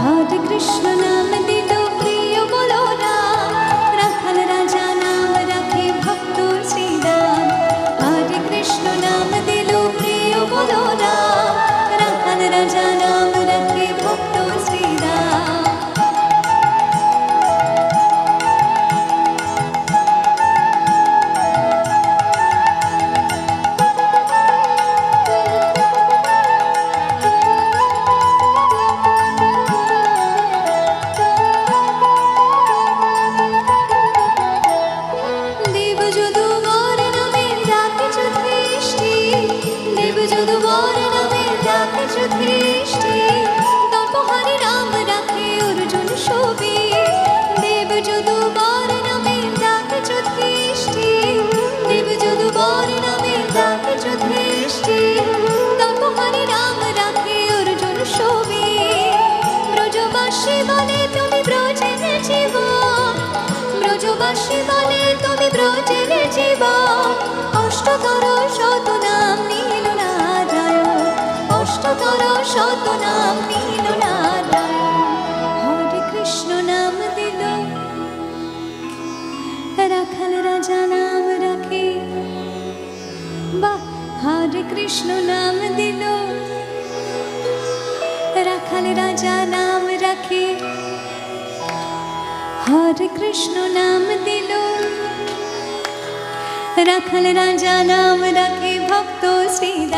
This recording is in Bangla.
धकृष्णनाम যদু বর নামে ডাকে যুধিষ্ঠি তপহারি রাম রাখে অর্জুন ছবি দেব যদু বর নামে ডাকে যুধিষ্ঠি দেব যদু বর নামে ডাকে যুধিষ্ঠি তপহারি রাম রাখে অর্জুন ছবি ব্রজবাসী বলে, তুমি ব্রজের জীবন ব্রজবাসী বলে অষ্টতর শত নাম নীল নারায়ণ হরে কৃষ্ণ নাম দিল। রাখাল রাজা নাম রাখে। হরে কৃষ্ণ নাম দিল। রাখাল রাজা নাম রাখে। হরে কৃষ্ণ নাম দিল। রাখাল রাজা নাম রাখে। ভক্ত শ্রীরাম